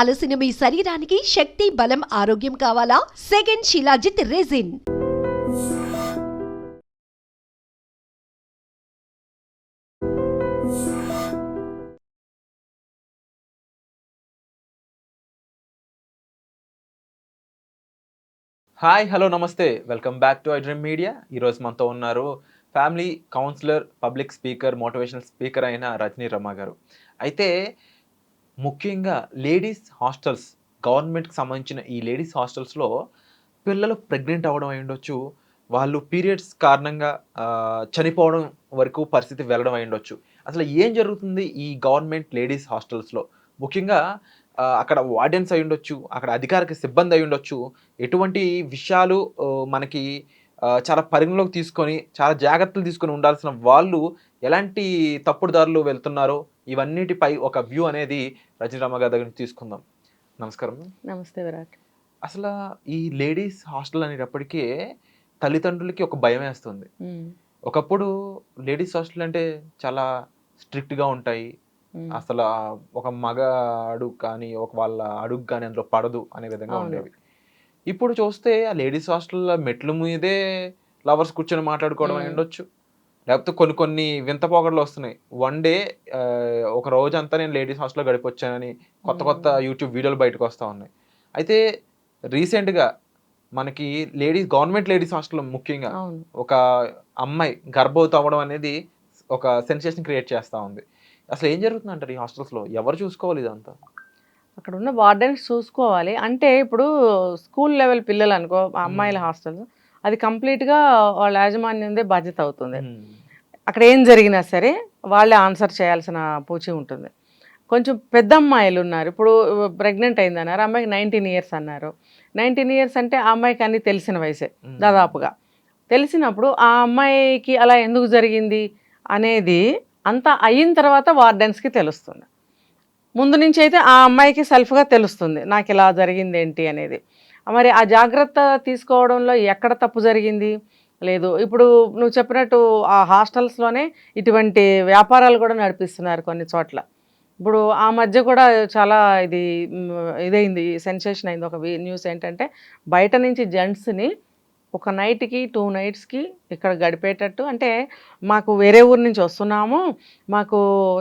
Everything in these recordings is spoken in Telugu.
అలసిన మీ శరీరానికి శక్తి బలం ఆరోగ్యం కావాలా? Second shilajit resin. Hi hello నమస్తే. Welcome back to I dream media ఈరోజు మనతో ఉన్నారు family counsellor public speaker motivational speaker అయిన రజనీ రమ గారు. అయితే ముఖ్యంగా లేడీస్ హాస్టల్స్ గవర్నమెంట్కి సంబంధించిన ఈ లేడీస్ హాస్టల్స్లో పిల్లలు ప్రెగ్నెంట్ అవ్వడం అయి ఉండొచ్చు. వాళ్ళు పీరియడ్స్ కారణంగా చనిపోవడం వరకు పరిస్థితి వెళ్ళడం అయి ఉండొచ్చు. అసలు ఏం జరుగుతుంది ఈ గవర్నమెంట్ లేడీస్ హాస్టల్స్లో? ముఖ్యంగా అక్కడ వార్డెన్స్ అయి ఉండొచ్చు అక్కడ అధికారిక సిబ్బంది అయి ఉండొచ్చు. ఎటువంటి విషయాలు మనకి చాలా పరిగణలోకి తీసుకొని చాలా జాగ్రత్తలు తీసుకొని ఉండాల్సిన వాళ్ళు ఎలాంటి తప్పుడు దారులు వెళ్తున్నారో ఇవన్నిటిపై ఒక వ్యూ అనేది రజనీరామ గారి దగ్గర నుంచి తీసుకుందాం. నమస్కారం. నమస్తే విరాట్. అసలు ఈ లేడీస్ హాస్టల్ అనేటప్పటికీ తల్లిదండ్రులకి ఒక భయం వేస్తుంది. ఒకప్పుడు లేడీస్ హాస్టల్ అంటే చాలా స్ట్రిక్ట్గా ఉంటాయి. అసలు ఒక మగ అడుగు కానీ ఒక వాళ్ళ అడుగు కానీ అందులో పడదు అనే విధంగా. ఉండేవి. ఇప్పుడు చూస్తే ఆ లేడీస్ హాస్టల్ మెట్ల మీదే లవర్స్ కూర్చొని మాట్లాడుకోవడం. ఉండొచ్చు లేకపోతే కొన్ని కొన్ని వింత పోకడలు వస్తున్నాయి. వన్ డే ఒక రోజంతా నేను లేడీస్ హాస్టల్లో గడిపొచ్చానని కొత్త కొత్త మ్మ్. యూట్యూబ్ వీడియోలు బయటకు వస్తూ ఉన్నాయి. అయితే రీసెంట్గా మనకి లేడీస్ గవర్నమెంట్ లేడీస్ హాస్టల్ ముఖ్యంగా ఒక అమ్మాయి గర్భవతి అవ్వడం అనేది ఒక సెన్సేషన్ క్రియేట్ చేస్తూ ఉంది. అసలు ఏం జరుగుతుంది అంటారు ఈ హాస్టల్స్లో? ఎవరు చూసుకోవాలి ఇదంతా? అక్కడ ఉన్న వార్డెన్స్ చూసుకోవాలి. అంటే ఇప్పుడు స్కూల్ లెవెల్ పిల్లలు అనుకో అమ్మాయిల హాస్టల్ అది కంప్లీట్గా వాళ్ళ యాజమాన్యందే బాధ్యత అవుతుంది. అక్కడ ఏం జరిగినా సరే వాళ్ళే ఆన్సర్ చేయాల్సిన పూచి ఉంటుంది. కొంచెం పెద్ద అమ్మాయిలు ఉన్నారు ఇప్పుడు ప్రెగ్నెంట్ అయింది అన్నారు అమ్మాయికి నైన్టీన్ ఇయర్స్ అన్నారు. నైన్టీన్ ఇయర్స్ అంటే ఆ అమ్మాయికి అన్ని తెలిసిన వయసే. దాదాపుగా. తెలిసినప్పుడు ఆ అమ్మాయికి అలా ఎందుకు జరిగింది అనేది అంతా అయిన తర్వాత వార్డెన్స్కి తెలుస్తుంది. ముందు నుంచి అయితే ఆ అమ్మాయికి సెల్ఫ్గా తెలుస్తుంది. నాకు ఇలా జరిగింది ఏంటి అనేది. మరి ఆ జాగ్రత్త తీసుకోవడంలో ఎక్కడ తప్పు జరిగింది? లేదు. ఇప్పుడు నువ్వు చెప్పినట్టు ఆ హాస్టల్స్లోనే ఇటువంటి వ్యాపారాలు కూడా నడిపిస్తున్నారు కొన్ని చోట్ల. ఇప్పుడు ఆ మధ్య కూడా చాలా ఇది ఇదైంది సెన్సేషన్ అయింది. ఒక న్యూస్ ఏంటంటే బయట నుంచి జెంట్స్ని ఒక నైట్కి టూ నైట్స్కి ఇక్కడ గడిపేటట్టు అంటే మాకు వేరే ఊరు నుంచి వస్తున్నాము మాకు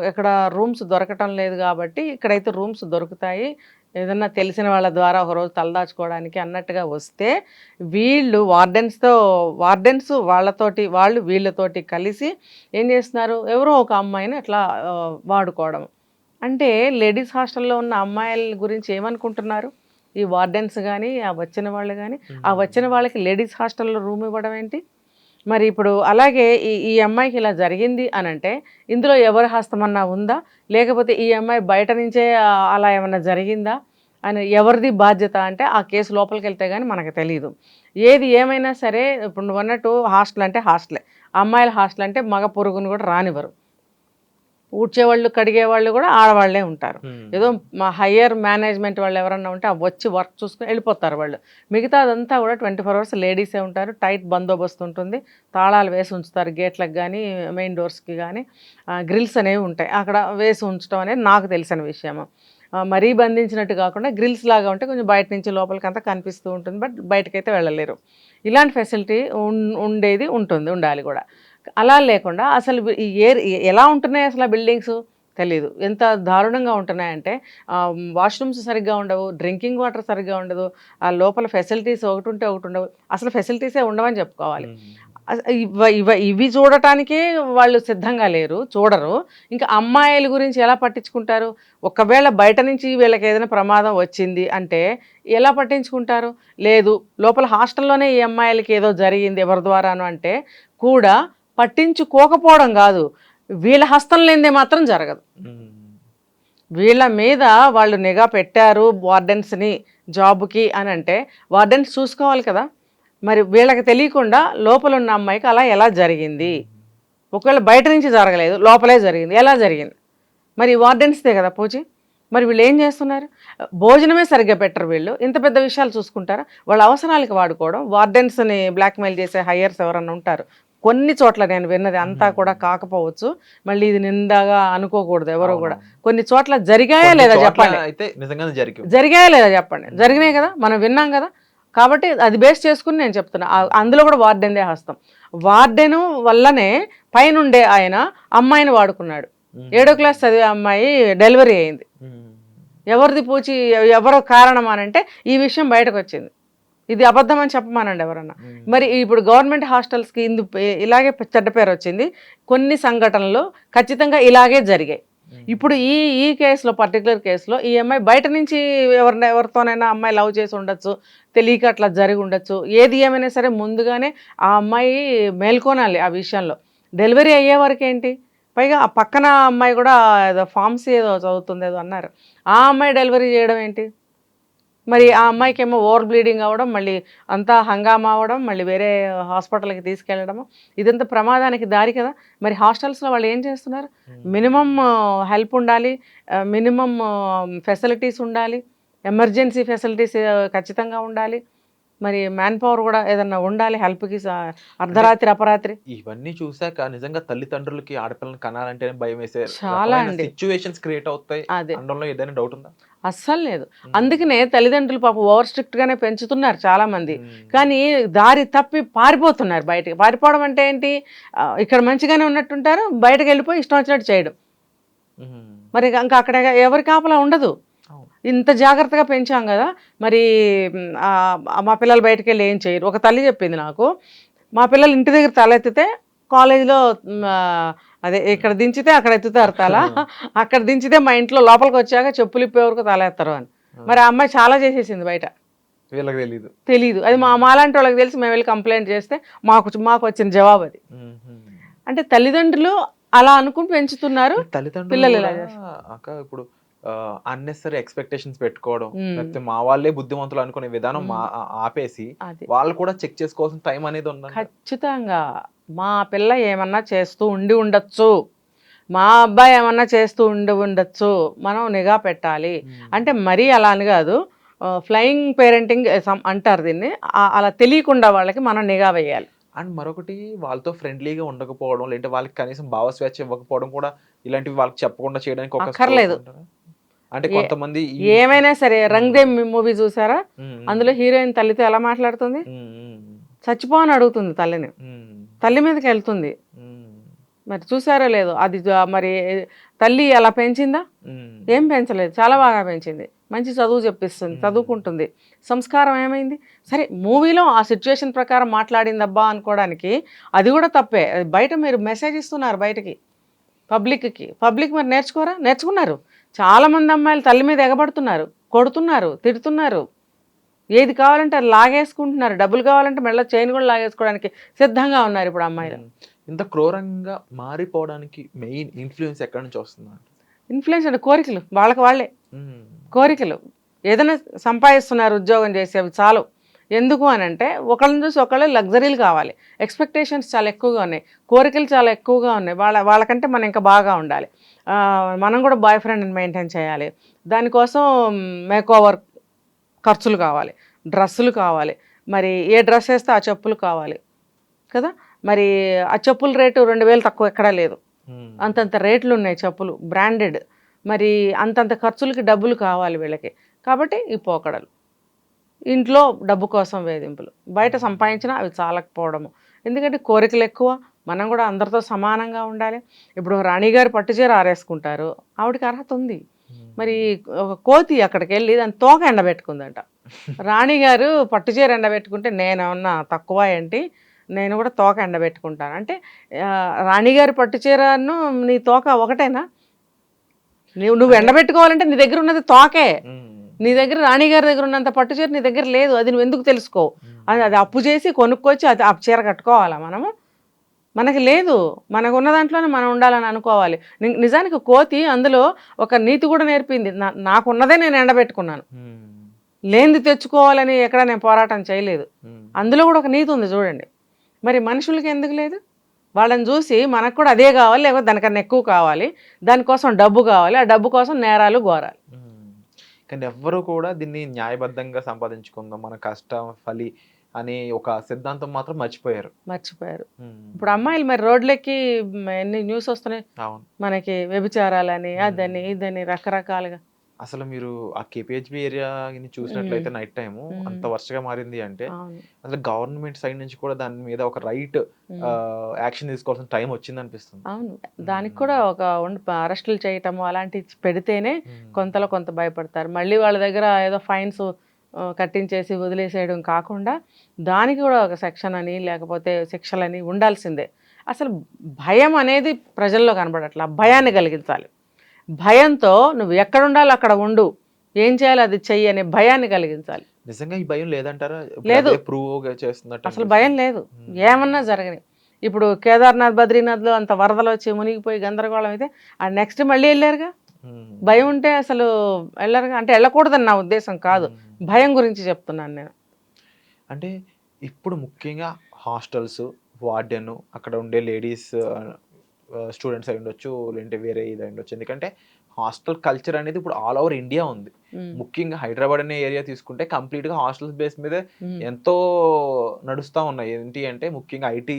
ఇక్కడ రూమ్స్ దొరకటం లేదు కాబట్టి ఇక్కడైతే రూమ్స్ దొరుకుతాయి ఏదన్నా తెలిసిన వాళ్ళ ద్వారా ఒకరోజు తలదాచుకోవడానికి అన్నట్టుగా వస్తే వీళ్ళు వార్డెన్స్తో వార్డెన్స్ వాళ్ళతోటి వాళ్ళు వీళ్ళతోటి కలిసి ఏం చేస్తున్నారు? ఎవరో ఒక అమ్మాయిని అట్లా వాడుకోవడం. అంటే లేడీస్ హాస్టల్లో ఉన్న అమ్మాయిల గురించి ఏమనుకుంటున్నారు? ఈ వార్డెన్స్ కానీ ఆ వచ్చిన వాళ్ళు కానీ ఆ వచ్చిన వాళ్ళకి లేడీస్ హాస్టల్లో రూమ్ ఇవ్వడం ఏంటి? మరి ఇప్పుడు అలాగే ఈ ఈ అమ్మాయికి ఇలా జరిగింది అని అంటే ఇందులో ఎవరి హస్తమన్నా ఉందా? లేకపోతే ఈ అమ్మాయి బయట నుంచే అలా ఏమన్నా జరిగిందా? అని ఎవరిది బాధ్యత అంటే ఆ కేసు లోపలికి వెళ్తే కానీ మనకు తెలియదు ఏది ఏమైనా సరే ఇప్పుడు నువ్వు అన్నట్టు హాస్టల్ అంటే హాస్టలే. అమ్మాయిల హాస్టల్ అంటే మగ పొరుగును కూడా రానివ్వరు. ఊడ్చేవాళ్ళు కడిగేవాళ్ళు కూడా ఆడవాళ్ళే ఉంటారు. ఏదో మా హయ్యర్ మేనేజ్మెంట్ వాళ్ళు ఎవరన్నా ఉంటే వచ్చి వర్క్ చూసుకుని వెళ్ళిపోతారు వాళ్ళు. మిగతా అదంతా కూడా ట్వంటీ ఫోర్ అవర్స్ లేడీసే ఉంటారు. టైట్ బందోబస్తు ఉంటుంది. తాళాలు వేసి ఉంచుతారు గేట్లకు కానీ మెయిన్ డోర్స్కి కానీ గ్రిల్స్ అనేవి ఉంటాయి. అక్కడ వేసి ఉంచడం అనేది నాకు తెలిసిన విషయము. మరీ బంధించినట్టు కాకుండా గ్రిల్స్ లాగా ఉంటే కొంచెం బయట నుంచి లోపలికి అంతా కనిపిస్తూ ఉంటుంది. బట్ బయటకైతే వెళ్ళలేరు. ఇలాంటి ఫెసిలిటీ ఉండేది ఉంటుంది. ఉండాలి కూడా. అలా లేకుండా అసలు ఈ ఏర్ ఎలా ఉంటున్నాయి అసలు ఆ బిల్డింగ్స్? తెలియదు ఎంత దారుణంగా ఉంటున్నాయంటే వాష్రూమ్స్ సరిగ్గా ఉండవు డ్రింకింగ్ వాటర్ సరిగ్గా ఉండదు ఆ లోపల ఫెసిలిటీస్ ఒకటి ఉంటే ఒకటి ఉండవు. అసలు ఫెసిలిటీసే ఉండవని చెప్పుకోవాలి. ఇవ ఇవ ఇవి చూడటానికే వాళ్ళు సిద్ధంగా లేరు చూడరు. ఇంకా అమ్మాయిల గురించి ఎలా పట్టించుకుంటారు? ఒకవేళ బయట నుంచి వీళ్ళకి ఏదైనా ప్రమాదం వచ్చింది అంటే ఎలా పట్టించుకుంటారు? లేదు లోపల హాస్టల్లోనే ఈ అమ్మాయిలకి ఏదో జరిగింది ఎవరి ద్వారాను అంటే కూడా పట్టించుకోకపోవడం కాదు. వీళ్ళ హస్తం లేనిదే మాత్రం జరగదు. వీళ్ళ మీద వాళ్ళు నిఘా పెట్టారు వార్డెన్స్ని జాబ్కి అని అంటే వార్డెన్స్ చూసుకోవాలి కదా. మరి వీళ్ళకి తెలియకుండా లోపల ఉన్న అమ్మాయికి అలా ఎలా జరిగింది? ఒకవేళ బయట నుంచి జరగలేదు లోపలే జరిగింది ఎలా జరిగింది? మరి వార్డెన్స్దే కదా పూజ. మరి వీళ్ళు ఏం చేస్తున్నారు? భోజనమే సరిగ్గా పెట్టరు వీళ్ళు. ఇంత పెద్ద విషయాలు చూసుకుంటారా? వాళ్ళ అవసరాలకి వాడుకోవడం వార్డెన్స్ని బ్లాక్మెయిల్ చేసే హయ్యర్స్ ఎవరన్నా ఉంటారు కొన్ని చోట్ల నేను విన్నది అంతా. కూడా కాకపోవచ్చు. మళ్ళీ ఇది నిందాగా అనుకోకూడదు ఎవరో కూడా. కొన్ని చోట్ల జరిగాయా లేదా చెప్పండి. అయితే నిజంగానే జరిగి జరిగాయా లేదా చెప్పండి. జరిగినాయి కదా మనం విన్నాం కదా. కాబట్టి అది బేస్ చేసుకుని నేను చెప్తున్నా. అందులో కూడా వార్డెన్దే హస్తం. వార్డెన్ వల్లనే పైనుండే ఆయన అమ్మాయిని వాడుకున్నాడు. ఏడో క్లాస్ చదివే అమ్మాయి డెలివరీ అయింది. ఎవరిది పూచి ఎవరో కారణం అని అంటే ఈ విషయం బయటకు వచ్చింది. ఇది అబద్ధం అని చెప్పమానండి ఎవరన్నా. మరి ఇప్పుడు గవర్నమెంట్ హాస్టల్స్కి ఇందు ఇలాగే చెడ్డ పేరు వచ్చింది. కొన్ని సంఘటనలు ఖచ్చితంగా ఇలాగే జరిగాయి. ఇప్పుడు ఈ ఈ కేసులో పర్టికులర్ కేసులో ఈ అమ్మాయి బయట నుంచి ఎవరిన ఎవరితోనైనా అమ్మాయి లవ్ చేసి ఉండొచ్చు తెలియక అట్లా జరిగి ఉండొచ్చు. ఏది ఏమైనా సరే ముందుగానే ఆ అమ్మాయి మేల్కొనాలి ఆ విషయంలో. డెలివరీ అయ్యే వరకు ఏంటి? పైగా ఆ పక్కన అమ్మాయి కూడా ఏదో ఫార్మసీ ఏదో చదువుతుంది ఏదో అన్నారు. ఆ అమ్మాయి డెలివరీ చేయడం ఏంటి? మరి ఆ అమ్మాయికి ఏమో ఓవర్ బ్లీడింగ్ అవ్వడం మళ్ళీ అంతా హంగామా అవ్వడం మళ్ళీ వేరే హాస్పిటల్కి తీసుకెళ్ళడము. ఇదంతా ప్రమాదానికి దారి కదా. మరి హాస్టల్స్లో వాళ్ళు ఏం చేస్తున్నారు? మినిమం హెల్ప్ ఉండాలి మినిమం ఫెసిలిటీస్ ఉండాలి ఎమర్జెన్సీ ఫెసిలిటీస్ ఖచ్చితంగా ఉండాలి. మరి మ్యాన్ పవర్ కూడా ఏదన్నా ఉండాలి హెల్ప్కి అర్ధరాత్రి అపరాత్రి. ఇవన్నీ చూసాక నిజంగా తల్లిదండ్రులకి ఆడపిల్లని కనాలంటేనే భయం వేసే చాలా అండి. సిచ్యువేషన్స్ క్రియేట్ అవుతాయి. అదే. అనడంలో ఏదైనా డౌట్ ఉందా? అస్సలు లేదు. అందుకనే తల్లిదండ్రులు పాపం ఓవర్ స్ట్రిక్ట్ గానే పెంచుతున్నారు చాలా మంది మ్మ్. కానీ దారి తప్పి పారిపోతున్నారు బయటికి. పారిపోవడం అంటే ఏంటి? ఇక్కడ మంచిగానే ఉన్నట్టుంటారు బయటకు వెళ్ళిపోయి ఇష్టం వచ్చినట్టు చేయడం. మరి ఇంకా అక్కడ ఎవరి కాపలా ఉండదు. ఇంత జాగ్రత్తగా పెంచాం కదా. మరి మ్, పిల్లలు బయటకు వెళ్ళి ఏం చేయరు. ఒక తల్లి చెప్పింది నాకు మా పిల్లలు ఇంటి దగ్గర తలెత్తితే కాలేజీలో అదే ఇక్కడ దించితే అక్కడ ఎత్తుతారు తల అక్కడ దించితే మా ఇంట్లో లోపలికి వచ్చాక చెప్పులు ఇప్పే వరకు తల ఎత్తారు అని మరి ఆ అమ్మాయి చాలా చేసేసింది బయట. వీళ్ళకి తెలీదు. తెలియదు అది మా మాలాంటి వాళ్ళకి తెలిసి మేము వెళ్ళి కంప్లైంట్ చేస్తే మాకు మాకు వచ్చిన జవాబు అది. అంటే తల్లిదండ్రులు అలా అనుకుని పెంచుతున్నారు తల్లిదండ్రులు పిల్లలు అక్క ఇప్పుడు అన్నెసరీ ఎక్స్పెక్టేషన్స్ పెట్టుకోవడం. లేకపోతే మా వాళ్ళే బుద్ధిమంతులు అనుకునే విధానం ఆపేసి వాళ్ళు కూడా చెక్ చేసుకోవాల్సిన టైం అనేది ఉందంట. ఖచ్చితంగా. మా పిల్ల ఏమన్నా చేస్తూ ఉండి ఉండొచ్చు. మా అబ్బాయి ఏమన్నా చేస్తూ ఉండి ఉండొచ్చు. మనం నిఘా పెట్టాలి. అంటే మరీ అలా అని కాదు. ఫ్లయింగ్ పేరెంటింగ్ అంటారు దీన్ని. అలా తెలియకుండా వాళ్ళకి మనం నిఘా వేయాలి. అండ్ మరొకటి వాళ్ళతో ఫ్రెండ్లీగా ఉండకపోవడం లేదంటే వాళ్ళకి కనీసం భావస్వేచ్ఛ ఇవ్వకపోవడం కూడా ఇలాంటివి వాళ్ళకి చెప్పకుండా చేయడానికి ఒక అక్కర్లేదు. అంటే కొంతమంది ఏమైనా సరే రంగ్ దే మూవీ చూసారా? అందులో హీరోయిన్ తల్లితో ఎలా మాట్లాడుతుంది? చచ్చిపోని అడుగుతుంది తల్లిని. తల్లి మీదకి వెళ్తుంది. మరి చూసారో లేదో? అది మరి తల్లి అలా పెంచిందా. ఏం పెంచలేదు. చాలా బాగా పెంచింది. మంచి చదువు చెప్పిస్తుంది చదువుకుంటుంది. సంస్కారం ఏమైంది? సరే మూవీలో ఆ సిచ్యువేషన్ ప్రకారం మాట్లాడిందబ్బా అనుకోవడానికి అది కూడా తప్పే. బయట మీరు మెసేజ్ ఇస్తున్నారు బయటకి. పబ్లిక్కి. పబ్లిక్ మరి నేర్చుకోరా? నేర్చుకున్నారు. చాలామంది అమ్మాయిలు తల్లి మీద ఎగబడుతున్నారు కొడుతున్నారు తిడుతున్నారు. ఏది కావాలంటే అది లాగేసుకుంటున్నారు. డబ్బులు కావాలంటే మెళ్ళ చైన్ కూడా లాగేసుకోవడానికి సిద్ధంగా ఉన్నారు ఇప్పుడు అమ్మాయిలు. మ్మ్. ఇంత క్రూరంగా మారిపోవడానికి మెయిన్ ఇన్ఫ్లుయెన్స్ ఎక్కడి నుంచి వస్తుంది ఇన్ఫ్లుయెన్స్ అంటే కోరికలు. వాళ్ళకి వాళ్ళే. కోరికలు. ఏదైనా సంపాదిస్తున్నారు ఉద్యోగం చేసి అవి చాలు. ఎందుకు అని అంటే ఒకళ్ళని చూసి ఒకళ్ళు లగ్జరీలు కావాలి. ఎక్స్పెక్టేషన్స్ చాలా ఎక్కువగా ఉన్నాయి. కోరికలు చాలా ఎక్కువగా ఉన్నాయి. వాళ్ళ వాళ్ళకంటే మనం ఇంకా బాగా ఉండాలి. మనం కూడా బాయ్ ఫ్రెండ్ని మెయింటైన్ చేయాలి. దానికోసం మేక్ ఓవర్ ఖర్చులు కావాలి డ్రెస్సులు కావాలి. మరి ఏ డ్రెస్ వేస్తే ఆ చెప్పులు కావాలి కదా? మరి ఆ చెప్పుల రేటు రెండు వేలు తక్కువ ఎక్కడా లేదు. అంతంత రేట్లు ఉన్నాయి చెప్పులు బ్రాండెడ్ మరి అంతంత ఖర్చులకి డబ్బులు కావాలి వీళ్ళకి. కాబట్టి ఈ పోకడలు. ఇంట్లో డబ్బు కోసం వేధింపులు. బయట సంపాదించినా అవి చాలకపోవడము. ఎందుకంటే కోరికలు ఎక్కువ మనం కూడా అందరితో సమానంగా ఉండాలి. ఇప్పుడు రాణిగారు పట్టుచీర ఆరేసుకుంటారు. ఆవిడకి అర్హత ఉంది. మరి ఒక కోతి అక్కడికి వెళ్ళి దాని తోక ఎండబెట్టుకుందంట. రాణిగారు పట్టుచీర ఎండబెట్టుకుంటే నేనేమన్నా తక్కువ ఏంటి? నేను కూడా తోక ఎండబెట్టుకుంటాను. అంటే రాణిగారి పట్టుచీరను నీ తోక ఒకటేనా? నువ్వు నువ్వు ఎండబెట్టుకోవాలంటే నీ దగ్గర ఉన్నది తోకే. నీ దగ్గర రాణిగారి దగ్గర ఉన్నంత పట్టు చీర నీ దగ్గర లేదు. అది నువ్వు ఎందుకు తెలుసుకో? అది అది అప్పు చేసి కొనుక్కొచ్చి అది ఆ చీర కట్టుకోవాలా మనము? మనకి లేదు. మనకు ఉన్న దాంట్లోనే మనం ఉండాలని అనుకోవాలి. నిజానికి కోతి అందులో ఒక నీతి కూడా నేర్పింది. నా- నాకున్నదే నేను ఎండబెట్టుకున్నాను. లేనిది తెచ్చుకోవాలని ఎక్కడ నేను పోరాటం చేయలేదు. అందులో కూడా ఒక నీతి ఉంది చూడండి. మరి మనుషులకి ఎందుకు లేదు? వాళ్ళని చూసి మనకు కూడా అదే కావాలి లేకపోతే దానికన్నా ఎక్కువ కావాలి. దానికోసం డబ్బు కావాలి. ఆ డబ్బు కోసం నేరాలు ఘోరాలు. కానీ ఎవ్వరు కూడా దీన్ని న్యాయబద్ధంగా సంపాదించుకుందాం. మన కష్టం ఫలి అని ఒక సిద్ధాంతం మాత్రం మర్చిపోయారు. మర్చిపోయారు. ఇప్పుడు అమ్మాయిలు మరి రోడ్లెక్కి మ్, ఎన్ని న్యూస్ వస్తున్నాయి? మనకి వ్యభిచారాలని. అదని ఇదని రకరకాలుగా. అసలు మీరు ఆ కేపీహెచ్బి ఏరియా చూసినట్లయితే నైట్ టైం. అంత వర్షగా మారింది అంటే అసలు గవర్నమెంట్ సైడ్ నుంచి కూడా దాని మీద ఒక రైట్. యాక్షన్ తీసుకోవాల్సిన టైం వచ్చింది అనిపిస్తుంది అవును దానికి కూడా ఒక అరెస్టులు చేయటము అలాంటివి పెడితేనే కొంతలో కొంత భయపడతారు. మళ్ళీ వాళ్ళ దగ్గర ఏదో ఫైన్స్ కట్టించేసి వదిలేసేయడం కాకుండా దానికి కూడా ఒక సెక్షన్ అని లేకపోతే శిక్షలని ఉండాల్సిందే. అసలు భయం అనేది ప్రజల్లో కనబడట్లా. భయాన్ని కలిగించాలి. భయంతో నువ్వు ఎక్కడ ఉండాలో అక్కడ ఉండు. ఏం చేయాలో అది చెయ్యి అనే భయాన్ని కలిగించాలి. నిజంగా ఈ భయం లేదంటారా? లేదు. ప్రూవ్ చేస్తున్నట్టు అసలు భయం లేదు. ఏమన్నా జరగని ఇప్పుడు కేదార్నాథ్ బద్రీనాథ్లో అంత వరదలు వచ్చి మునిగిపోయి గందరగోళం అయితే ఆ నెక్స్ట్ మళ్ళీ వెళ్ళారుగా. భయం ఉంటే అసలు వెళ్ళరుగా అంటే వెళ్ళకూడదని నా ఉద్దేశం కాదు. భయం గురించి చెప్తున్నాను నేను అంటే ఇప్పుడు ముఖ్యంగా హాస్టల్స్ వార్డెన్ అక్కడ ఉండే లేడీస్ స్టూడెంట్స్ అయి ఉండొచ్చు లేదంటే వేరే ఇది అయి ఉండొచ్చు ఎందుకంటే హాస్టల్ కల్చర్ అనేది ఇప్పుడు ఆల్ ఓవర్ ఇండియా ఉంది. ముఖ్యంగా హైదరాబాద్ అనే ఏరియా తీసుకుంటే కంప్లీట్గా హాస్టల్స్ బేస్ మీద. ఎంతో నడుస్తూ ఉన్నాయి ఏంటి అంటే ముఖ్యంగా ఐటీ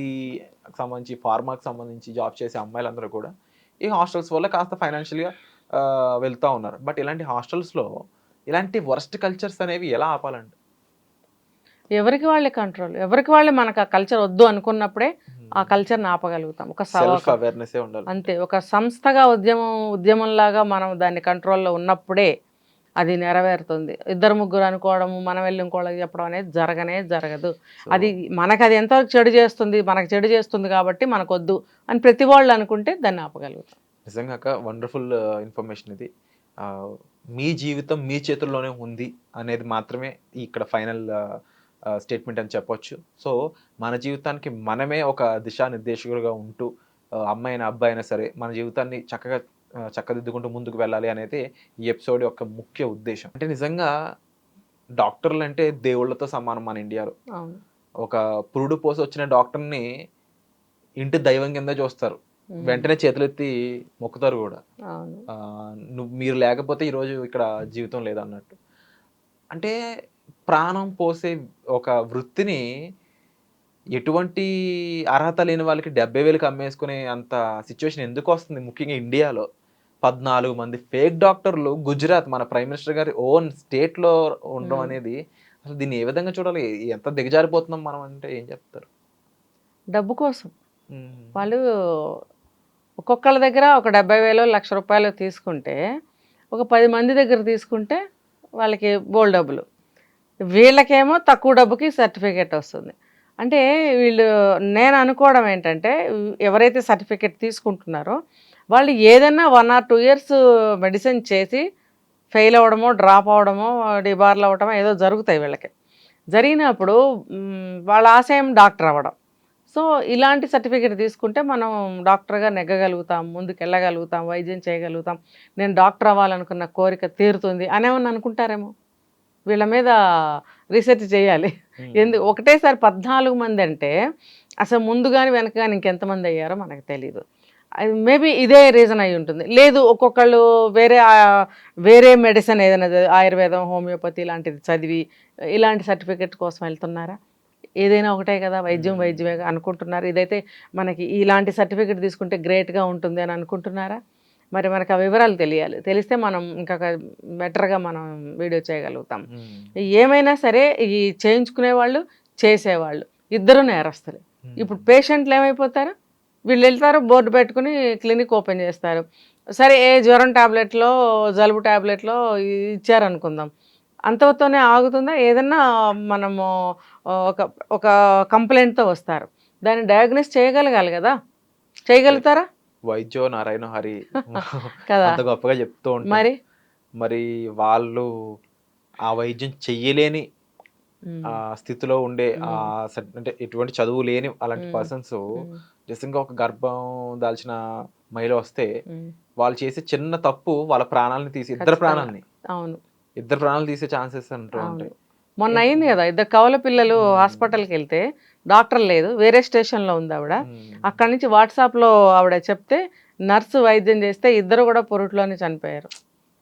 సంబంధించి ఫార్మాకి సంబంధించి జాబ్ చేసే అమ్మాయిలందరూ కూడా ఈ హాస్టల్స్ వల్ల కాస్త ఫైనాన్షియల్గా వెళ్తూ ఉన్నారు. బట్ ఇలాంటి హాస్టల్స్లో ఇలాంటి వర్స్ట్ కల్చర్స్ అనేవి ఎలా ఆపాలండి? ఎవరికి వాళ్ళే కంట్రోల్ ఎవరికి వాళ్ళే మనకు ఆ కల్చర్ వద్దు అనుకున్నప్పుడే ఆ కల్చర్ని ఆపగలుగుతాం. ఒక అవేర్నెస్ ఉండాలి. అంతే ఒక సంస్థగా ఉద్యమం ఉద్యమంలాగా మనం దాన్ని కంట్రోల్లో ఉన్నప్పుడే అది నెరవేరుతుంది. ఇద్దరు ముగ్గురు అనుకోవడము మనం వెళ్ళి ఇంకోళ్ళకి చెప్పడం అనేది జరగనే జరగదు. అది మనకు అది ఎంతవరకు చెడు చేస్తుంది మనకు చెడు చేస్తుంది కాబట్టి మనకు వద్దు అని ప్రతి వాళ్ళు అనుకుంటే దాన్ని ఆపగలుగుతాం. నిజంగా వండర్ఫుల్ ఇన్ఫర్మేషన్ ఇది. ఆ, మీ జీవితం మీ చేతుల్లోనే ఉంది అనేది మాత్రమే ఇక్కడ ఫైనల్ స్టేట్మెంట్ అని చెప్పొచ్చు. సో మన జీవితానికి మనమే ఒక దిశానిర్దేశకులుగా ఉంటూ అమ్మాయి అయినా అబ్బాయి అయినా సరే మన జీవితాన్ని చక్కగా చక్కదిద్దుకుంటూ ముందుకు వెళ్ళాలి అనేది ఈ ఎపిసోడ్ యొక్క ముఖ్య ఉద్దేశం. అంటే నిజంగా డాక్టర్లు అంటే దేవుళ్ళతో సమానం మన ఇండియాలో ఒక పురుడు పోసి వచ్చిన డాక్టర్ని ఇంటి దైవం కింద చూస్తారు. వెంటనే చేతులెత్తి మొక్కుతారు కూడా. నువ్వు మీరు లేకపోతే ఈరోజు ఇక్కడ జీవితం లేదన్నట్టు. అంటే ప్రాణం పోసే ఒక వృత్తిని ఎటువంటి అర్హత లేని వాళ్ళకి డెబ్బై వేలకు అమ్మేసుకునే అంత సిచ్యువేషన్ ఎందుకు వస్తుంది? ముఖ్యంగా ఇండియాలో పద్నాలుగు మంది ఫేక్ డాక్టర్లు గుజరాత్ మన ప్రైమ్ మినిస్టర్ గారి ఓన్ స్టేట్లో ఉండడం. అనేది అసలు దీన్ని ఏ విధంగా చూడాలి? ఎంత దిగజారిపోతున్నాం మనం అంటే ఏం చెప్తారు? డబ్బు కోసం. వాళ్ళు ఒక్కొక్కళ్ళ దగ్గర ఒక డెబ్బై వేలు లక్ష రూపాయలు తీసుకుంటే ఒక పది మంది దగ్గర తీసుకుంటే వాళ్ళకి బోల్ డబ్బులు. వీళ్ళకేమో తక్కువ డబ్బుకి సర్టిఫికేట్ వస్తుంది. అంటే వీళ్ళు నేను అనుకోవడం ఏంటంటే ఎవరైతే సర్టిఫికేట్ తీసుకుంటున్నారో వాళ్ళు ఏదైనా one or two years medicine చేసి ఫెయిల్ అవ్వడమో డ్రాప్ అవ్వడమో డిబార్లు అవ్వడమో ఏదో జరుగుతాయి వీళ్ళకి. జరిగినప్పుడు వాళ్ళ ఆశయం డాక్టర్ అవ్వడం. సో ఇలాంటి సర్టిఫికేట్ తీసుకుంటే మనం డాక్టర్గా నెగ్గగలుగుతాం ముందుకు వెళ్ళగలుగుతాం వైద్యం చేయగలుగుతాం. నేను డాక్టర్ అవ్వాలనుకున్న కోరిక తీరుతుంది అనేమని అనుకుంటారేమో? వీళ్ళ మీద రీసెర్చ్ చేయాలి. ఎందు ఒకటేసారి పద్నాలుగు మంది అంటే అసలు ముందు కానీ వెనక కానీ ఇంకెంతమంది అయ్యారో మనకు తెలియదు మేబీ ఇదే రీజన్ అయి ఉంటుంది. లేదు ఒక్కొక్కళ్ళు వేరే వేరే మెడిసిన్ ఏదైనా ఆయుర్వేదం హోమియోపతి లాంటిది చదివి ఇలాంటి సర్టిఫికెట్ కోసం వెళ్తున్నారా? ఏదైనా ఒకటే కదా వైద్యం. వైద్యమే అనుకుంటున్నారు. ఇదైతే మనకి ఇలాంటి సర్టిఫికెట్ తీసుకుంటే గ్రేట్గా ఉంటుంది అని అనుకుంటున్నారా? మరి మనకు ఆ వివరాలు తెలియాలి. తెలిస్తే మనం ఇంకా బెటర్గా మనం వీడియో చేయగలుగుతాం. ఏమైనా సరే ఈ చేయించుకునే వాళ్ళు చేసేవాళ్ళు. ఇద్దరు నేరస్తులే. ఇప్పుడు పేషెంట్లు ఏమైపోతారు? వీళ్ళు వెళ్తారు బోర్డు పెట్టుకుని క్లినిక్ ఓపెన్ చేస్తారు. సరే ఏ జ్వరం టాబ్లెట్లో జలుబు టాబ్లెట్లో ఇచ్చారనుకుందాం. అంతతోనే ఆగుతుందా? ఏదన్నా మనము ఒక ఒక కంప్లైంట్తో వస్తారు. దాన్ని డయాగ్నోస్ చేయగలగాలి కదా? చేయగలుగుతారా? వైద్యో నారాయణ హరి కదా. అంత గొప్పగా చెప్తూ ఉంటారు మరి? మరి వాళ్ళు ఆ వైద్యం చెయ్యలేని ఆ స్థితిలో ఉండే ఆ అంటే ఎటువంటి చదువు లేని అలాంటి. పర్సన్స్ ఉమ్, నిజంగా ఒక గర్భం దాల్చిన మహిళ వస్తే వాళ్ళు చేసే చిన్న తప్పు వాళ్ళ ప్రాణాలను తీసి ఇద్దరు. ప్రాణాలని. అవును. ఇద్దరు ప్రాణాలు తీసే ఛాన్సెస్ అంటూ. ఉంటాయి మొన్న అయింది కదా ఇద్దరు కవల పిల్లలు మ్మ్. హాస్పిటల్కి వెళ్తే డాక్టర్ లేదు వేరే స్టేషన్లో ఉంది ఆవిడ మ్మ్. అక్కడి నుంచి వాట్సాప్లో ఆవిడ చెప్తే నర్సు వైద్యం చేస్తే ఇద్దరు కూడా పొరుట్లోనే చనిపోయారు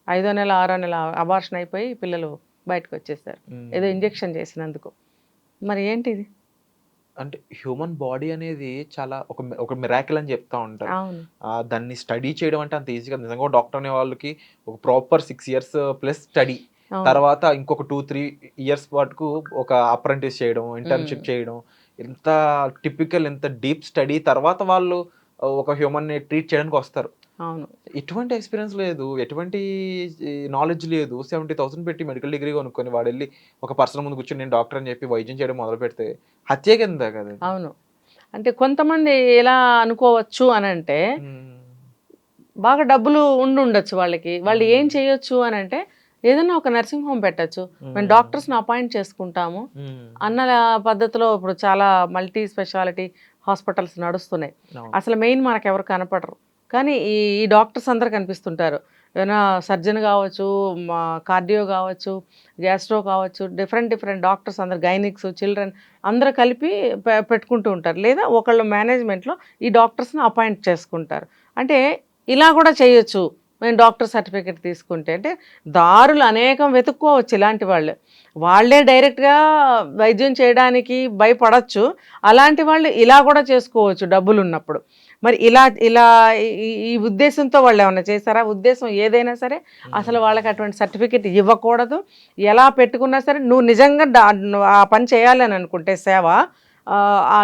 ఐదో నెల ఆరో నెల అబార్షన్ అయిపోయి పిల్లలు బయటకు వచ్చేసారు. ఏదో ఇంజెక్షన్ చేసినందుకు మరి ఏంటిది అంటే హ్యూమన్ బాడీ అనేది చాలా ఒక ఒక మిరాకిల్ అని చెప్తా ఉంటారు. అవును. ఆ, దాన్ని స్టడీ చేయడం అంటే అంత ఈజీగా నిజంగా డాక్టర్ అనే వాళ్ళకి ఒక proper six years plus study. అవును. తర్వాత ఇంకొక టూ త్రీ ఇయర్స్ పాటుకు ఒక అప్రెంటిస్ చేయడం ఇంటర్న్షిప్. చేయడం. ఎంత టిపికల్ ఎంత డీప్ స్టడీ. తర్వాత వాళ్ళు ఆ, ఒక హ్యూమన్ని ట్రీట్ చేయడానికి వస్తారు. అవును. ఎటువంటి ఎక్స్పీరియన్స్ లేదు. ఎటువంటి నాలెడ్జ్ లేదు. సెవెంటీ థౌసండ్ పెట్టి మెడికల్ డిగ్రీ కొనుక్కొని వాడు వెళ్ళి ఒక పర్సన్ ముందు కూర్చొని నేను డాక్టర్ అని చెప్పి వైద్యం చేయడం మొదలు పెడితే హత్య కింద కదా అవును. అంటే కొంతమంది ఎలా అనుకోవచ్చు అని అంటే. బాగా డబ్బులు ఉండి ఉండొచ్చు వాళ్ళకి. వాళ్ళు ఏం చేయొచ్చు అని అంటే ఏదైనా ఒక నర్సింగ్ హోమ్ పెట్టచ్చు. మేము. డాక్టర్స్ని అపాయింట్ చేసుకుంటాము. అన్న పద్ధతిలో ఇప్పుడు చాలా మల్టీ స్పెషాలిటీ హాస్పిటల్స్ నడుస్తున్నాయి. అసలు మెయిన్ మనకు ఎవరు కనపడరు. కానీ ఈ ఈ డాక్టర్స్ అందరు కనిపిస్తుంటారు. ఏమైనా సర్జన్ కావచ్చు మా కార్డియో కావచ్చు గ్యాస్ట్రో కావచ్చు డిఫరెంట్ డిఫరెంట్ డాక్టర్స్ అందరు గైనిక్స్ చిల్డ్రన్ అందరూ కలిపి పె- పెట్టుకుంటూ ఉంటారు. లేదా ఒకళ్ళు మేనేజ్మెంట్లో ఈ డాక్టర్స్ని అపాయింట్ చేసుకుంటారు. అంటే ఇలా కూడా చేయొచ్చు. మేము డాక్టర్ సర్టిఫికేట్ తీసుకుంటే అంటే దారులు అనేకం వెతుక్కోవచ్చు ఇలాంటి వాళ్ళు. వాళ్ళే డైరెక్ట్గా వైద్యం చేయడానికి భయపడచ్చు. అలాంటి వాళ్ళు ఇలా కూడా చేసుకోవచ్చు డబ్బులు ఉన్నప్పుడు మరి ఇలా ఇలా ఈ- ఉద్దేశంతో వాళ్ళు ఏమైనా చేశారా? ఉద్దేశం ఏదైనా సరే అసలు వాళ్ళకి అటువంటి సర్టిఫికేట్ ఇవ్వకూడదు. ఎలా పెట్టుకున్నా సరే నువ్వు నిజంగా ఆ పని చేయాలని అనుకుంటే సేవ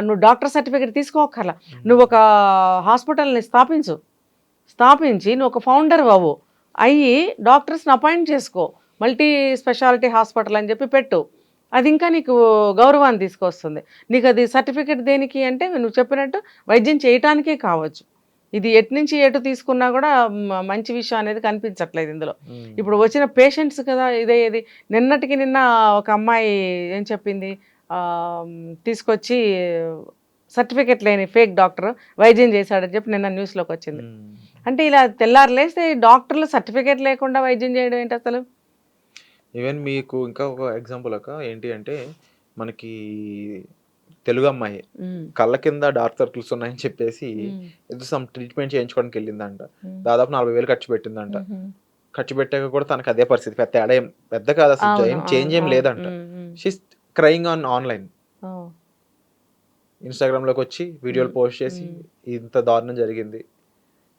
నువ్వు డాక్టర్ సర్టిఫికేట్ తీసుకోకర్లా నువ్వు ఒక హాస్పిటల్ని స్థాపించు. స్థాపించి నువ్వు ఒక ఫౌండర్ అవ్వు. అయ్యి డాక్టర్స్ని అపాయింట్ చేసుకో. మల్టీ స్పెషాలిటీ హాస్పిటల్ అని చెప్పి పెట్టు. అది ఇంకా నీకు గౌరవాన్ని తీసుకొస్తుంది. నీకు అది సర్టిఫికేట్ దేనికి అంటే నువ్వు చెప్పినట్టు వైద్యం చేయటానికే కావచ్చు. ఇది ఎటు నుంచి ఎటు తీసుకున్నా కూడా మంచి విషయం అనేది కనిపించట్లేదు ఇందులో. ఇప్పుడు వచ్చిన పేషెంట్స్ కదా ఇదే ఇది నిన్నటికి నిన్న ఒక అమ్మాయి ఏం చెప్పింది? తీసుకొచ్చి సర్టిఫికెట్ లేని ఫేక్ డాక్టర్ వైద్యం చేశాడని చెప్పి నిన్న న్యూస్లోకి వచ్చింది. అంటే ఇలా తెల్లారు లేస్తే డాక్టర్లు సర్టిఫికేట్ లేకుండా వైద్యం చేయడం ఏంటి అసలు? ఈవెన్ మీకు ఇంకా ఒక ఎగ్జాంపుల్ ఒక ఏంటి అంటే మనకి తెలుగు అమ్మాయి ఉమ్, కళ్ళ కింద డార్క్ సర్కిల్స్ ఉన్నాయని చెప్పేసి ఉమ్, ఏదో సమ్ ట్రీట్మెంట్ చేయించుకోవడానికి వెళ్ళిందంట. ఉమ్, దాదాపు నలభై వేలు ఖర్చు పెట్టిందంట. ఖర్చు పెట్టాక కూడా తనకు అదే పరిస్థితి. పెద్ద తేడా ఏం పెద్ద కాదు అసలు. అవును, ఏం చేంజ్ ఏం అవును, లేదంట. Um, um, she's crying on online ఓ, ఇన్స్టాగ్రామ్లోకి వచ్చి వీడియోలు పోస్ట్ చేసి. ఇంత దారుణం జరిగింది.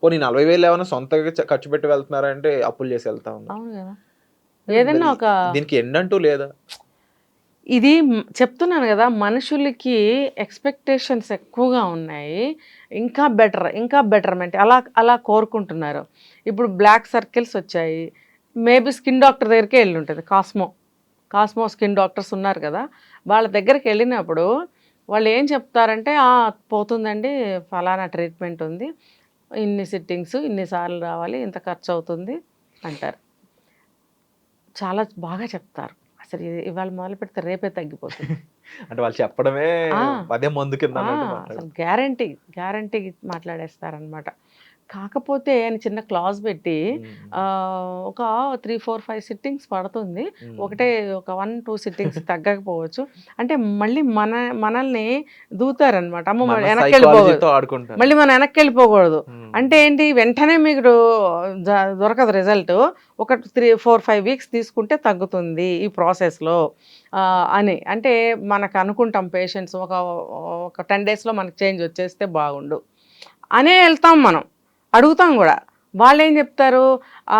పోనీ నలభై వేలు ఏమైనా సొంతగా చ- ఖర్చు పెట్టి వెళ్తున్నారంటే అప్పులు చేసి వెళ్తా ఉన్నారు అవును కదా. ఏదైనా ఒక దీనికి ఎండ్ అంటూ లేదా? ఇది చెప్తున్నాను కదా మనుషులకి ఎక్స్పెక్టేషన్స్ ఎక్కువగా ఉన్నాయి. ఇంకా బెటర్ ఇంకా బెటర్మెంట్ అలా అలా కోరుకుంటున్నారు. ఇప్పుడు బ్లాక్ సర్కిల్స్ వచ్చాయి. మేబీ స్కిన్ డాక్టర్ దగ్గరికి వెళ్ళి ఉంటుంది కాస్మో కాస్మో స్కిన్ డాక్టర్స్ ఉన్నారు కదా. వాళ్ళ దగ్గరికి వెళ్ళినప్పుడు వాళ్ళు ఏం చెప్తారంటే "ఆ, పోతుందండి ఫలానా ట్రీట్మెంట్ ఉంది. ఇన్ని సిట్టింగ్స్ ఇన్నిసార్లు రావాలి ఇంత ఖర్చు అవుతుంది అంటారు. చాలా బాగా చెప్తారు అసలు ఇవాళ మొదలు పెడితే రేపే తగ్గిపోతుంది అంటే వాళ్ళు చెప్పడమే. అదే మందు కింద అసలు. గ్యారంటీ గ్యారంటీ మాట్లాడేస్తారనమాట కాకపోతే ఆయన చిన్న క్లాజ్ పెట్టి ఒక త్రీ ఫోర్ ఫైవ్ సిట్టింగ్స్ పడుతుంది. ఒకటే ఒక వన్ టూ సిట్టింగ్స్ తగ్గకపోవచ్చు. అంటే మళ్ళీ మన మనల్ని దూతారనమాట అమ్మ వెనక్కి వెళ్ళిపోకూడదు. మళ్ళీ మనం వెనక్కి వెళ్ళిపోకూడదు. అంటే ఏంటి? వెంటనే మీకు దొరకదు రిజల్ట్. ఒక త్రీ ఫోర్ ఫైవ్ వీక్స్ తీసుకుంటే తగ్గుతుంది ఈ ప్రాసెస్లో. అని. అంటే మనకు అనుకుంటాం పేషెంట్స్ ఒక ఒక టెన్ డేస్లో మనకు చేంజ్ వచ్చేస్తే బాగుండు. అనే వెళ్తాం మనం. అడుగుతాం కూడా. వాళ్ళు ఏం చెప్తారు? "ఆ,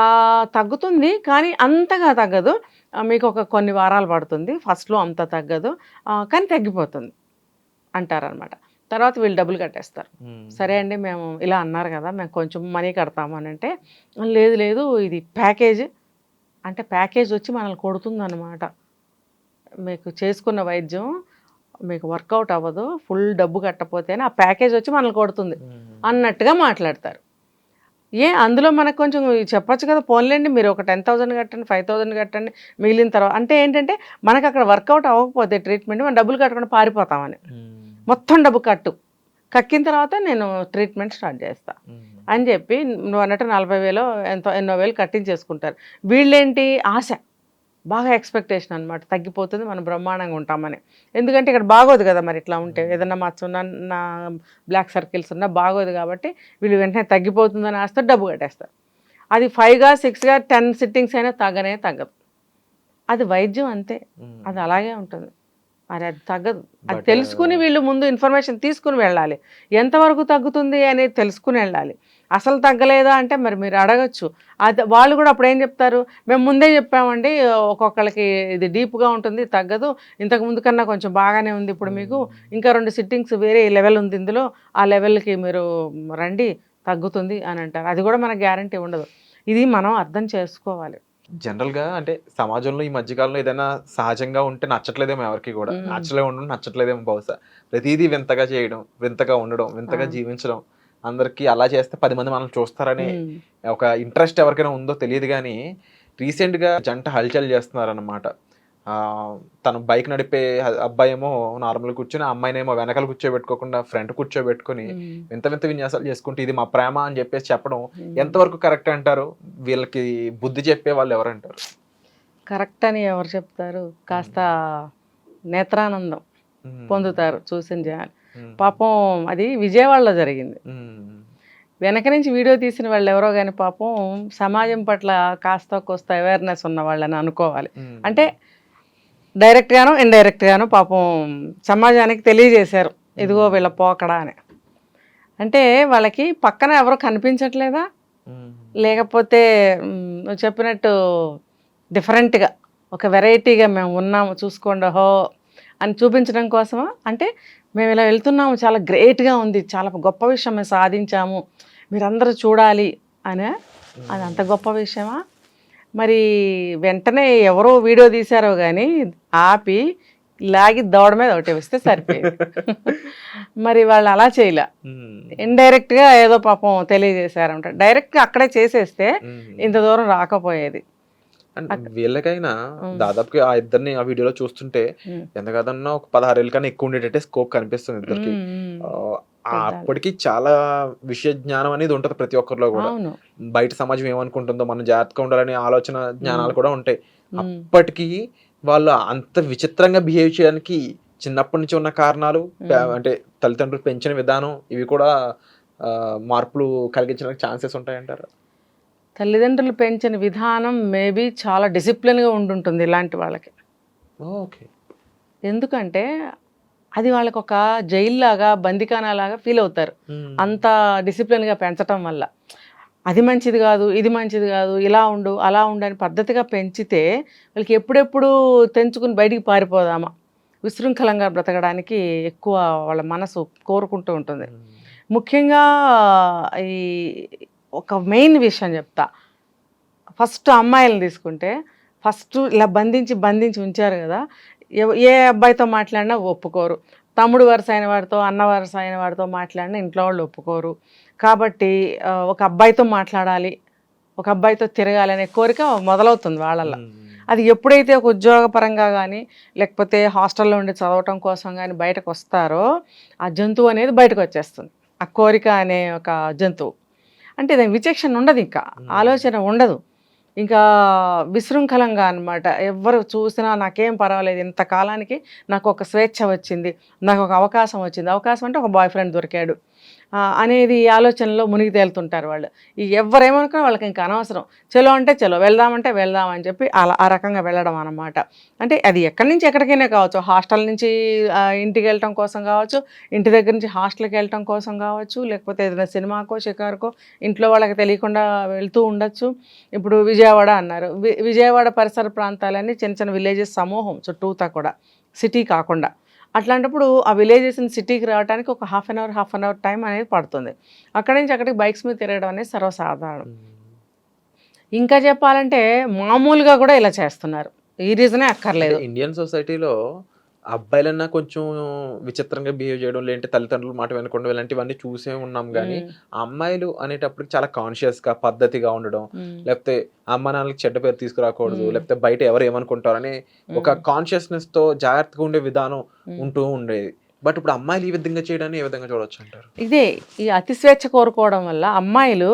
తగ్గుతుంది కానీ అంతగా తగ్గదు. మీకు ఒక కొన్ని వారాలు పడుతుంది. ఫస్ట్లో అంత తగ్గదు. కానీ తగ్గిపోతుంది అంటారనమాట. తర్వాత వీళ్ళు డబ్బులు కట్టేస్తారు. సరే అండి మేము ఇలా అన్నారు కదా మేము కొంచెం మనీ కడతాము అని అంటే లేదు లేదు ఇది ప్యాకేజ్. అంటే ప్యాకేజ్ వచ్చి మనల్ని కొడుతుందన్నమాట మీకు చేసుకున్న వైద్యం మీకు వర్కౌట్ అవ్వదు. ఫుల్ డబ్బు కట్టపోతేనే ఆ ప్యాకేజ్ వచ్చి మనల్ని కొడుతుంది. అన్నట్టుగా మాట్లాడతారు. ఏ అందులో మనకు కొంచెం చెప్పొచ్చు కదా పోన్లేండి మీరు ఒక టెన్ థౌసండ్ కట్టండి ఫైవ్ థౌసండ్ కట్టండి మిగిలిన తర్వాత అంటే ఏంటంటే మనకు అక్కడ వర్కౌట్ అవ్వకపోతే ట్రీట్మెంట్ మనం డబ్బులు కట్టకుండా పారిపోతామని. మొత్తం డబ్బు కట్టు. కక్కిన తర్వాత నేను ట్రీట్మెంట్ స్టార్ట్ చేస్తా. అని చెప్పి నువ్వు అన్నట్టు నలభై వేలు ఎంతో ఎన్నో వేలు కట్టించేసుకుంటారు. వీళ్ళేంటి? ఆశ. బాగా ఎక్స్పెక్టేషన్ అనమాట తగ్గిపోతుంది మనం బ్రహ్మాండంగా ఉంటామని. ఎందుకంటే ఇక్కడ బాగోదు కదా మరి ఇట్లా ఉంటే. ఏదన్నా మచ్చ ఉన్నా నా బ్లాక్ సర్కిల్స్ ఉన్నా బాగోదు కాబట్టి వీళ్ళు వెంటనే తగ్గిపోతుందని ఆస్తే డబ్బు కట్టేస్తారు. అది ఫైవ్గా సిక్స్గా టెన్ సిట్టింగ్స్ అయినా తగ్గనే తగ్గదు. అది వైద్యం అంతే. అది అలాగే ఉంటుంది. మరి అది తగ్గదు. అది తెలుసుకుని వీళ్ళు ముందు ఇన్ఫర్మేషన్ తీసుకుని వెళ్ళాలి. ఎంతవరకు తగ్గుతుంది అనేది తెలుసుకుని వెళ్ళాలి. అసలు తగ్గలేదా అంటే మరి మీరు అడగచ్చు. అది వాళ్ళు కూడా అప్పుడు ఏం చెప్తారు? మేము ముందే చెప్పామండి ఒక్కొక్కరికి ఇది డీప్గా ఉంటుంది తగ్గదు. ఇంతకు ముందు కన్నా కొంచెం బాగానే ఉంది ఇప్పుడు మీకు. ఇంకా రెండు సిట్టింగ్స్ వేరే లెవెల్ ఉంది ఇందులో. ఆ లెవెల్కి మీరు రండి తగ్గుతుంది అని అంటారు. అది కూడా మనకు గ్యారంటీ ఉండదు. ఇది మనం అర్థం చేసుకోవాలి. జనరల్గా అంటే సమాజంలో ఈ మధ్యకాలంలో ఏదైనా సహజంగా ఉంటే నచ్చట్లేదేమో ఎవరికి కూడా. నచ్చలే ఉండడం నచ్చట్లేదేమో బహుశా. ప్రతిదీ వింతగా చేయడం వింతగా ఉండడం వింతగా. జీవించడం. అందరికి అలా చేస్తే పది మంది మనల్ని చూస్తారని. ఒక ఇంట్రెస్ట్ ఎవరికైనా ఉందో తెలియదు కానీ రీసెంట్గా జంట హల్చల్ చేస్తున్నారన్నమాట తను బైక్ నడిపే అబ్బాయి ఏమో నార్మల్ కూర్చొని అమ్మాయినేమో వెనకాల కూర్చోబెట్టుకోకుండా ఫ్రంట్ కూర్చోబెట్టుకొని. వింత వింత విన్యాసాలు చేసుకుంటే ఇది మా ప్రేమ అని చెప్పేసి చెప్పడం. ఎంతవరకు కరెక్ట్ అంటారు వీళ్ళకి బుద్ధి చెప్పే వాళ్ళు ఎవరంటారు కరెక్ట్ అని ఎవరు చెప్తారు కాస్త నేత్రానందం పొందుతారు చూసిన జనాలు. పాపం అది విజయవాడలో జరిగింది. వెనక నుంచి వీడియో తీసిన వాళ్ళు ఎవరో కానీ పాపం సమాజం పట్ల కాస్త కోస్త అవేర్నెస్ ఉన్న వాళ్ళని అనుకోవాలి. అంటే డైరెక్ట్గాను ఇండైరెక్ట్గాను పాపం సమాజానికి తెలియజేశారు. ఇదిగో వీళ్ళ పోకడా అని. అంటే వాళ్ళకి పక్కన ఎవరో కనిపించట్లేదా. లేకపోతే నువ్వు చెప్పినట్టు డిఫరెంట్గా ఒక వెరైటీగా మేము ఉన్నాము చూసుకోండి హో అని చూపించడం కోసమా? అంటే మేము ఇలా వెళ్తున్నాము చాలా గ్రేట్గా ఉంది చాలా గొప్ప విషయం మేము సాధించాము మీరందరూ చూడాలి అని అది అంత గొప్ప విషయమా? మరి వెంటనే ఎవరో వీడియో తీశారో కానీ ఆపి లాగి దవడ మీద ఒకటి వేస్తే సరిపోయింది. మరి వాళ్ళు అలా చేయలే. ఇండైరెక్ట్గా ఏదో పాపం తెలియజేశారంట. డైరెక్ట్గా అక్కడే చేసేస్తే. ఇంత దూరం రాకపోయేది. అండ్ వీళ్ళకైనా మ్మ్. దాదాపుగా ఆ ఇద్దరిని ఆ వీడియోలో చూస్తుంటే. ఎంత కాదన్నా ఒక పదహారు ఏళ్ళ కన్నా ఎక్కువ ఉండేటట్టే స్కోప్ కనిపిస్తుంది ఇద్దరికి. అప్పటికి చాలా విషయ జ్ఞానం అనేది ఉంటది ప్రతి ఒక్కరిలో కూడా బయట సమాజం ఏమనుకుంటుందో మనం జాగ్రత్తగా ఉండాలనే ఆలోచన జ్ఞానాలు కూడా ఉంటాయి. అప్పటికి వాళ్ళు అంత విచిత్రంగా బిహేవ్ చేయడానికి చిన్నప్పటి నుంచి ఉన్న కారణాలు. అంటే తల్లిదండ్రులు పెంచిన విధానం ఇవి కూడా మార్పులు కలిగించడానికి ఛాన్సెస్ ఉంటాయంటారు తల్లిదండ్రులు పెంచిన విధానం మేబీ చాలా డిసిప్లిన్గా ఉండుంటుంది ఇలాంటి వాళ్ళకి. ఓకే. ఎందుకంటే అది వాళ్ళకి ఒక జైల్లాగా బందికానాలాగా ఫీల్ అవుతారు. అంత డిసిప్లిన్గా పెంచటం వల్ల. అది మంచిది కాదు ఇది మంచిది కాదు ఇలా ఉండు అలా ఉండు అని పద్ధతిగా పెంచితే వాళ్ళకి ఎప్పుడెప్పుడు తెంచుకుని బయటికి పారిపోదామా. విశృంఖలంగా బ్రతకడానికి ఎక్కువ వాళ్ళ మనసు కోరుకుంటూ ఉంటుంది. ముఖ్యంగా ఈ ఒక మెయిన్ విషయం చెప్తా. ఫస్ట్ అమ్మాయిలను తీసుకుంటే ఫస్ట్ ఇలా బంధించి బంధించి ఉంచారు కదా ఏ అబ్బాయితో మాట్లాడినా ఒప్పుకోరు. తమ్ముడు వరుస అయిన వాడితో అన్న వరుస అయిన వాడితో మాట్లాడినా ఇంట్లో వాళ్ళు ఒప్పుకోరు. కాబట్టి ఒక అబ్బాయితో మాట్లాడాలి ఒక అబ్బాయితో తిరగాలి అనే కోరిక మొదలవుతుంది వాళ్ళల్లో. అది ఎప్పుడైతే ఒక ఉద్యోగపరంగా కానీ లేకపోతే హాస్టల్లో ఉండి చదవటం కోసం కానీ బయటకు వస్తారో ఆ జంతువు అనేది బయటకు వచ్చేస్తుంది. ఆ కోరిక అనే ఒక జంతువు. అంటే దాని విచక్షణ ఉండదు ఇంకా. ఆలోచన ఉండదు. ఇంకా విశృంఖలంగా అన్నమాట. ఎవరు చూసినా నాకేం పర్వాలేదు. ఇంతకాలానికి నాకు ఒక స్వేచ్ఛ వచ్చింది. నాకు ఒక అవకాశం వచ్చింది. అవకాశం అంటే ఒక బాయ్ ఫ్రెండ్ దొరికాడు. అనేది ఈ ఆలోచనలో మునిగి తేలుతుంటారు వాళ్ళు. ఈ ఎవరేమనుకున్నా వాళ్ళకి ఇంకా అనవసరం. చలో అంటే చలో వెళ్దామంటే వెళ్దాం అని చెప్పి అలా ఆ రకంగా వెళ్ళడం అన్నమాట. అంటే అది ఎక్కడి నుంచి ఎక్కడికైనా కావచ్చు. హాస్టల్ నుంచి ఇంటికి వెళ్ళటం కోసం కావచ్చు ఇంటి దగ్గర నుంచి హాస్టల్కి వెళ్ళటం కోసం కావచ్చు లేకపోతే ఏదైనా సినిమాకో షికారుకో ఇంట్లో వాళ్ళకి తెలియకుండా వెళ్తూ ఉండొచ్చు. ఇప్పుడు విజయవాడ అన్నారు. వి- విజయవాడ పరిసర ప్రాంతాలన్నీ చిన్న చిన్న విలేజెస్ సమూహం చుట్టూతా కూడా. సిటీ కాకుండా. అట్లాంటప్పుడు ఆ విలేజెస్ సిటీకి రావడానికి ఒక half an hour half an hour time అనేది పడుతుంది. అక్కడి నుంచి అక్కడికి బైక్స్ మీద తిరగడం అనేది సర్వసాధారణం. ఇంకా చెప్పాలంటే మామూలుగా కూడా ఇలా చేస్తున్నారు. ఈ రీజనే అక్కర్లేదు. ఇండియన్ సొసైటీలో అబ్బాయిలన్నా కొంచెం విచిత్రంగా బిహేవ్ చేయడం లేదంటే తల్లిదండ్రులు మాట వినకుండా ఇలాంటివన్నీ చూసే ఉన్నాం కానీ అమ్మాయిలు అనేటప్పటికి చాలా కాన్షియస్గా పద్ధతిగా ఉండడం. లేకపోతే అమ్మ నాన్నలకి చెడ్డ పేరు తీసుకురాకూడదు. లేకపోతే బయట ఎవరు ఏమనుకుంటారు అనే ఒక కాన్షియస్నెస్తో జాగ్రత్తగా ఉండే విధానం. ఉంటూ ఉండేది. బట్ ఇప్పుడు అమ్మాయిలు ఈ విధంగా చేయడాన్ని ఏ విధంగా చూడొచ్చు అంటారు? ఇదే ఈ అతి స్వేచ్ఛ కోరుకోవడం వల్ల అమ్మాయిలు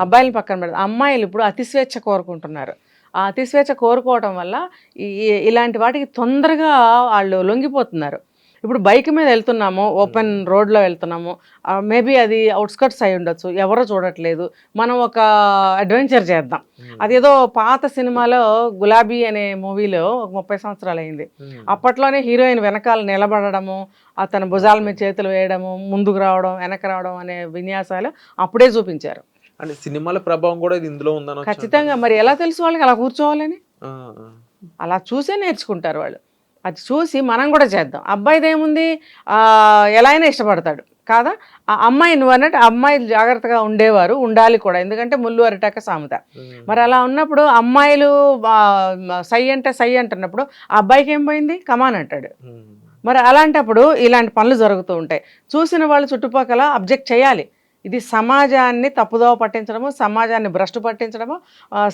అబ్బాయిలు పక్కన పెడతారు అమ్మాయిలు ఇప్పుడు అతి స్వేచ్ఛ కోరుకుంటున్నారు. ఆ అతి స్వేచ్ఛ కోరుకోవడం వల్ల ఇలాంటి వాటికి తొందరగా వాళ్ళు లొంగిపోతున్నారు. ఇప్పుడు బైక్ మీద వెళ్తున్నాము ఓపెన్ రోడ్లో వెళ్తున్నాము. మేబీ అది అవుట్స్కట్స్ అయి ఉండొచ్చు ఎవరో చూడట్లేదు. మనం ఒక అడ్వెంచర్ చేద్దాం. అదేదో పాత సినిమాలో గులాబీ అనే మూవీలో ఒక ముప్పై సంవత్సరాలు అయింది. అప్పట్లోనే హీరోయిన్ వెనకాల నిలబడము అతను భుజాల మీద చేతులు వేయడము ముందుకు రావడం వెనక రావడం అనే విన్యాసాలు అప్పుడే చూపించారు. అంటే సినిమాల ప్రభావం కూడా ఇది ఇందులో ఉందని ఖచ్చితంగా. మరి ఎలా తెలుసు వాళ్ళకి? అలా కూర్చోవాలని? అలా చూసే నేర్చుకుంటారు వాళ్ళు. అది చూసి మనం కూడా చేద్దాం. అబ్బాయిది ఏముంది? ఎలా అయినా ఇష్టపడతాడు. కాదా? ఆ అమ్మాయి నువ్వు అన్నట్టు ఆ అమ్మాయిలు జాగ్రత్తగా ఉండేవారు ఉండాలి కూడా. ఎందుకంటే ముళ్ళు అరిటాక సామెత. మరి అలా ఉన్నప్పుడు అమ్మాయిలు సై అంటే సై అంటున్నప్పుడు ఆ అబ్బాయికి ఏం పోయింది? కమాన్ అంటాడు. మరి అలాంటప్పుడు ఇలాంటి పనులు జరుగుతూ ఉంటాయి. చూసిన వాళ్ళు చుట్టుపక్కల అబ్జెక్ట్ చేయాలి. ఇది సమాజాన్ని తప్పుదోవ పట్టించడము సమాజాన్ని భ్రష్టు పట్టించడము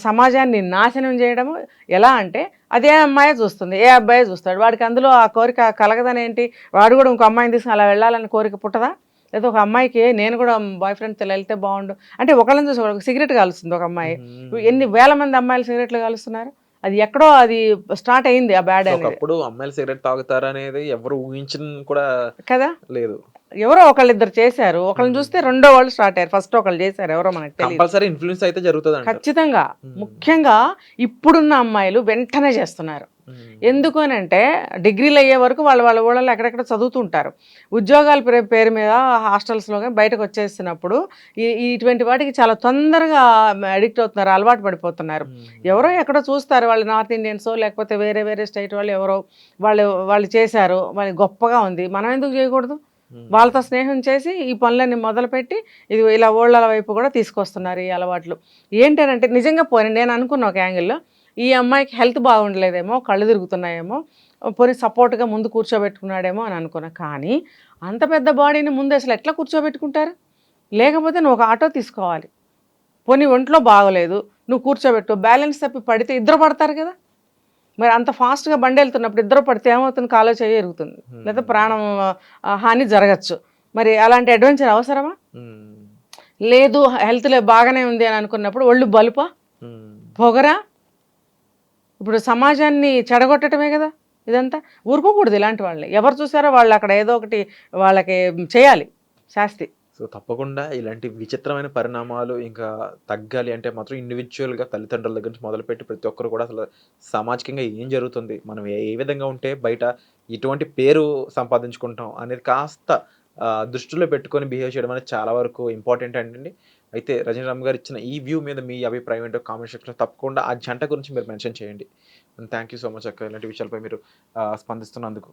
సమాజాన్ని నాశనం చేయడము. ఎలా అంటే అదే అమ్మాయి చూస్తుంది ఏ అబ్బాయి చూస్తాడు? వాడికి అందులో ఆ కోరిక కలగదని ఏంటి? వాడు కూడా ఇంకో అమ్మాయిని తీసుకుని అలా వెళ్ళాలని కోరిక పుట్టదా? లేదా ఒక అమ్మాయికి నేను కూడా బాయ్ ఫ్రెండ్తో వెళ్తే బాగుండు? అంటే ఒకళ్ళని చూసి ఒక సిగరెట్ కాలుస్తుంది ఒక అమ్మాయి. ఎన్ని వేల మంది అమ్మాయిలు సిగరెట్లు కాలుస్తున్నారు? అది ఎక్కడో అది స్టార్ట్ అయింది ఆ బ్యాడ్ అనేది. ఒకప్పుడు అమ్మాయిలు సిగరెట్ తాగుతారు అనేది ఎవరు ఊహించిన కూడా కదా? లేదు. ఎవరో ఒకళ్ళు ఇద్దరు చేశారు. ఒకళ్ళని చూస్తే రెండో వాళ్ళు స్టార్ట్ అయ్యారు. ఫస్ట్ ఒకళ్ళు చేశారు ఎవరో మనకు కంపల్సరీ ఇన్ఫ్లుయెన్స్ అయితే జరుగుతుంది ఖచ్చితంగా. ముఖ్యంగా ఇప్పుడున్న అమ్మాయిలు వెంటనే చేస్తున్నారు. ఎందుకు అని అంటే డిగ్రీలు అయ్యే వరకు వాళ్ళ వాళ్ళ ఊళ్ళలో ఎక్కడెక్కడ చదువుతుంటారు. ఉద్యోగాల పేరు పేరు మీద హాస్టల్స్లో కానీ బయటకు వచ్చేసినప్పుడు ఇటువంటి వాటికి చాలా తొందరగా అడిక్ట్ అవుతున్నారు అలవాటు పడిపోతున్నారు. ఎవరో ఎక్కడో చూస్తారు వాళ్ళు నార్త్ ఇండియన్సో లేకపోతే వేరే వేరే స్టేట్ వాళ్ళు ఎవరో వాళ్ళు వాళ్ళు చేశారు వాళ్ళు గొప్పగా ఉంది. మనం ఎందుకు చేయకూడదు? వాళ్ళతో స్నేహం చేసి ఈ పనులన్నీ మొదలుపెట్టి ఇది ఇలా ఓళ్ళ వైపు కూడా తీసుకొస్తున్నారు ఈ అలవాట్లు. ఏంటంటే నిజంగా పోనీ నేను అనుకున్న ఒక యాంగిల్లో ఈ అమ్మాయికి హెల్త్ బాగుండలేదేమో కళ్ళు తిరుగుతున్నాయేమో పోనీ సపోర్ట్గా ముందు కూర్చోబెట్టుకున్నాడేమో అని అనుకున్నా. కానీ అంత పెద్ద బాడీని ముందు అసలు ఎట్లా కూర్చోబెట్టుకుంటారు? లేకపోతే నువ్వు ఒక ఆటో తీసుకోవాలి. పోనీ ఒంట్లో బాగోలేదు నువ్వు కూర్చోబెట్టు బ్యాలెన్స్ తప్పి పడితే ఇద్దరు పడతారు కదా. మరి అంత ఫాస్ట్గా బండి వెళ్తున్నప్పుడు ఇద్దరు పడితే ఏమవుతుంది? కాలో చేయి ఎరుగుతుంది. లేదా ప్రాణం హాని జరగచ్చు. మరి అలాంటి అడ్వెంచర్ అవసరమా? లేదు హెల్త్ బాగానే ఉంది అని అనుకున్నప్పుడు ఒళ్ళు బలుపా? పొగరా? ఇప్పుడు సమాజాన్ని చెడగొట్టడమే కదా ఇదంతా. ఊరుకోకూడదు ఇలాంటి వాళ్ళని. ఎవరు చూసారో వాళ్ళు అక్కడ ఏదో ఒకటి వాళ్ళకి చేయాలి. శాస్తి. సో తప్పకుండా ఇలాంటి విచిత్రమైన పరిణామాలు ఇంకా తగ్గాలి అంటే మాత్రం ఇండివిజువల్గా తల్లిదండ్రుల దగ్గర నుంచి మొదలుపెట్టి ప్రతి ఒక్కరు కూడా అసలు సామాజికంగా ఏం జరుగుతుంది? మనం ఏ ఏ విధంగా ఉంటే బయట ఇటువంటి పేరు సంపాదించుకుంటాం అనేది కాస్త దృష్టిలో పెట్టుకొని బిహేవ్ చేయడం అనేది చాలా వరకు ఇంపార్టెంట్ అండి. అయితే రజనీరామ్ గారు ఇచ్చిన ఈ వ్యూ మీద మీ అభిప్రాయం ఏంటో కామెంట్ సెక్షన్లో తప్పకుండా ఆ జంట గురించి మీరు మెన్షన్ చేయండి. థ్యాంక్ యూ సో మచ్ అక్క. ఇలాంటి విషయాలపై మీరు ఆ, స్పందిస్తున్నందుకు.